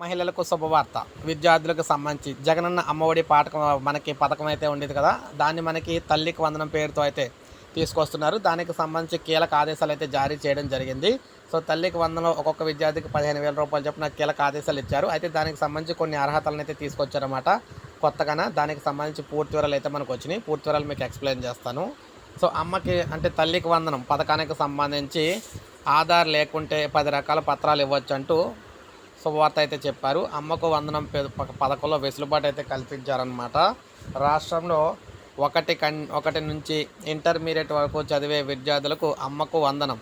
మహిళలకు శుభవార్త. విద్యార్థులకు సంబంధించి జగనన్న అమ్మఒడి పాఠకం మనకి పథకం అయితే ఉండేది కదా? దాన్ని మనకి తల్లికి వందనం పేరుతో అయితే తీసుకొస్తున్నారు. దానికి సంబంధించి కీలక ఆదేశాలు అయితే జారీ చేయడం జరిగింది. సో తల్లికి వందనం ఒక్కొక్క విద్యార్థికి పదిహేను వేల రూపాయలు చొప్పున కీలక ఆదేశాలు ఇచ్చారు. అయితే దానికి సంబంధించి కొన్ని అర్హతలను అయితే తీసుకొచ్చారన్నమాట. కొత్తగాన? దానికి సంబంధించి పూర్తి వివరాలు అయితే మనకు వచ్చినాయి. పూర్తి వివరాలు మీకు ఎక్స్ప్లెయిన్ చేస్తాను. సో అమ్మకి అంటే తల్లికి వందనం పథకానికి సంబంధించి ఆధార్ లేకుంటే పది రకాల పత్రాలు ఇవ్వచ్చు అంటూ శుభవార్త అయితే చెప్పారు. అమ్మకు వందనం ప- పథకంలో వెసులుబాటు అయితే కల్పించారనమాట రాష్ట్రంలో ఒకటి కన్ ఒకటి నుంచి ఇంటర్మీడియట్ వరకు చదివే విద్యార్థులకు అమ్మకు వందనం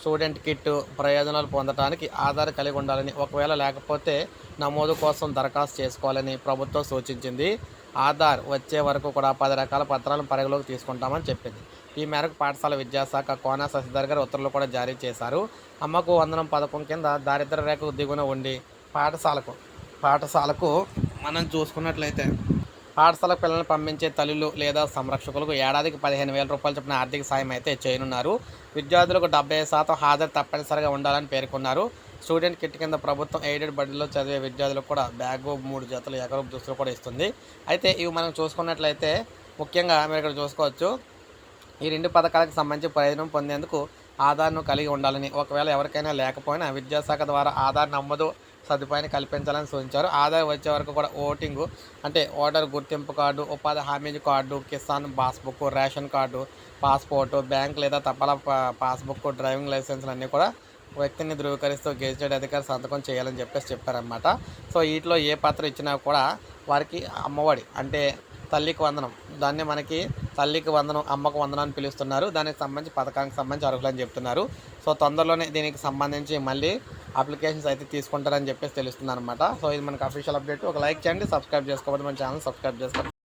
స్టూడెంట్ కిట్ ప్రయోజనాలు పొందడానికి ఆధార్ కలిగి ఉండాలని ఒకవేళ లేకపోతే నమోదు కోసం దరఖాస్తు చేసుకోవాలని ప్రభుత్వం సూచించింది. ఆధార్ వచ్చే వరకు కూడా పది రకాల పత్రాలను పరిగణలోకి తీసుకుంటామని చెప్పింది. ఈ మేరకు పాఠశాల విద్యాశాఖ కోన శశిధర్ గారు ఉత్తర్వులు కూడా జారీ చేశారు. అమ్మకు వందనం పథకం కింద దారిద్ర రేఖ దిగున ఉండి పాఠశాలకు పాఠశాలకు మనం చూసుకున్నట్లయితే పాఠశాల పిల్లల్ని పంపించే తల్లులు లేదా సంరక్షకులకు ఏడాదికి పదిహేను వేల రూపాయలు చొప్పున ఆర్థిక సాయం అయితే చేయనున్నారు. విద్యార్థులకు డెబ్బై శాతం హాజరు తప్పనిసరిగా ఉండాలని పేర్కొన్నారు. స్టూడెంట్ కిట్ కింద ప్రభుత్వం ఎయిడెడ్ బడిలో చదివే విద్యార్థులకు కూడా బ్యాగు మూడు జతలు ఎకరపు దుస్తులు కూడా ఇస్తుంది. అయితే ఇవి మనం చూసుకున్నట్లయితే ముఖ్యంగా మీరు ఇక్కడ చూసుకోవచ్చు. ఈ రెండు పథకాలకు సంబంధించి ప్రయోజనం పొందేందుకు ఆధార్ను కలిగి ఉండాలని ఒకవేళ ఎవరికైనా లేకపోయినా విద్యాశాఖ ద్వారా ఆధార్ నమోదు సదుపాయాన్ని కల్పించాలని సూచించారు. ఆధార్ వచ్చే వరకు కూడా ఓటింగు అంటే ఓటర్ గుర్తింపు కార్డు ఉపాధి హామీ card Kisan passbook ration card passport bank లేదా తపాలా పాస్బుక్ డ్రైవింగ్ లైసెన్స్లు అన్నీ కూడా వ్యక్తిని ధృవీకరిస్తూ గెజిటెడ్ అధికారి సంతకం చేయాలని చెప్పేసి చెప్పారనమాట సో వీటిలో ఏ పత్రం ఇచ్చినా కూడా వారికి అమ్మఒడి అంటే తల్లికి వందనం దాన్ని మనకి తల్లికి వందనం అమ్మకు వందనం అని పిలుస్తున్నారు. దానికి సంబంధించి పథకానికి సంబంధించి అర్హులని చెప్తున్నారు. సో తొందరలోనే దీనికి సంబంధించి మళ్ళీ అప్లికేషన్స్ అయితే తీసుకుంటారని చెప్పేసి తెలుస్తుంది అనమాట సో ఇది మనకి అఫీషియల్ అప్డేట్ ఒక లైక్ చేయండి సబ్స్క్రైబ్ చేసుకోకపోతే మన ఛానల్ సబ్స్క్రైబ్ చేసుకోండి